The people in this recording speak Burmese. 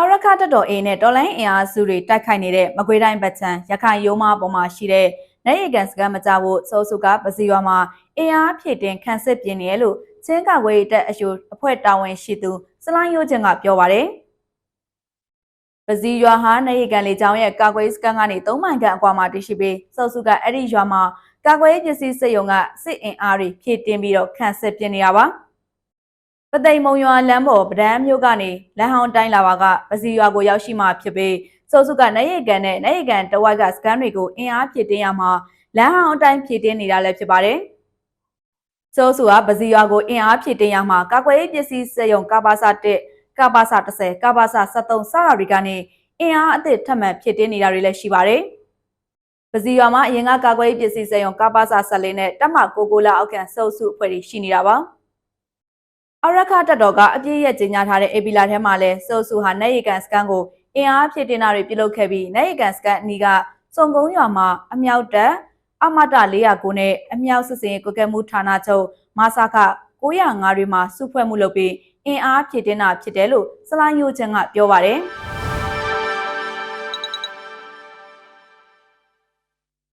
အာရခတက်တော် A နဲ့တော်လိုင်းအင်အားစုတွေတိုက်ခိုက်နေတဲ့မကွေးတိုင်းဗချံရခိုင်ရိုးမပေါ်မှာရှိတဲ့နိုင်ရီကန်စကန်မကြဖို့စောစုကပစီရွာမှာအင်အားဖြည့်တင်ခန့်စစ်ပြင်းနေရလို့ချင်းကဝေးတက်အယူအဖွဲ့တာဝန်ရှိသူစလိုင်းရိုးချင်းကပြောပါတယ်ပစီရွာဟာနိုင်ရီကန်လေကြောင်းရဲ့ကာကွယ်စကန်ကနေ3မိုင်ခန့်အကွာမှာတည်ရှိပြီးစောစုကအဲ့ဒီရွာမှာကာကွယ်ပစ္စည်းစစ်ရုံကစစ်အင်အားတွေဖြည့်တင်ပြီးတော့ခန့်စစ်ပြင်းနေရပါ ပသိမ်မုံရွာလမ်းပေါ်ပဒန်းမြို့ကနေလမ်းဟောင်းတိုင်းလာပါကပစီရွာကိုရောက်ရှိမှဖြစ်ပြီးစိုးစုကနိုင်ရီကန်နဲ့နိုင်ရီကန်တဝိုက်ကစကန်တွေကိုအင်အားဖြည့်တင်းရမှာလမ်းဟောင်းအတိုင်းဖြည့်တင်းနေတာလည်းဖြစ်ပါတယ်။စိုးစုကပစီရွာကိုအင်အားဖြည့်တင်းရမှာကာကွယ်ရေးပစ္စည်းစက်ရုံကပါစာ1ကပါစာ30ကပါစာ73စတာတွေကနေအင်အားအသစ်ထပ်မံဖြည့်တင်းနေတာတွေလည်းရှိပါတယ်။ပစီရွာမှာအရင်ကကာကွယ်ရေးပစ္စည်းစက်ရုံကပါစာ14နဲ့တက်မကိုကိုလာအောက်ခံစုပ်စုအဖွဲ့တွေရှိနေတာပါ။ အရခတက်တော်ကအပြည့်ရဲ့ကြီးညာထားတဲ့အေပီလာထဲမှာလဲစိုးစုဟာနိုင်ရီကန်စကန်ကိုအင်အားဖြည့်တင်တာတွေပြုလုပ်ခဲ့ပြီးနိုင်ရီကန်စကန်အနီးကစုံကုန်းရွာမှာအမြောက်တက်အမတ409နဲ့အမြောက်စစ်စင်ရေးကွက်ကဲမှုဌာနချုပ်မဆာခ905တွေမှာစုဖွဲ့မှုလုပ်ပြီးအင်အားဖြည့်တင်တာဖြစ်တယ်လို့စလိုင်းယိုချန်ကပြောပါတယ်။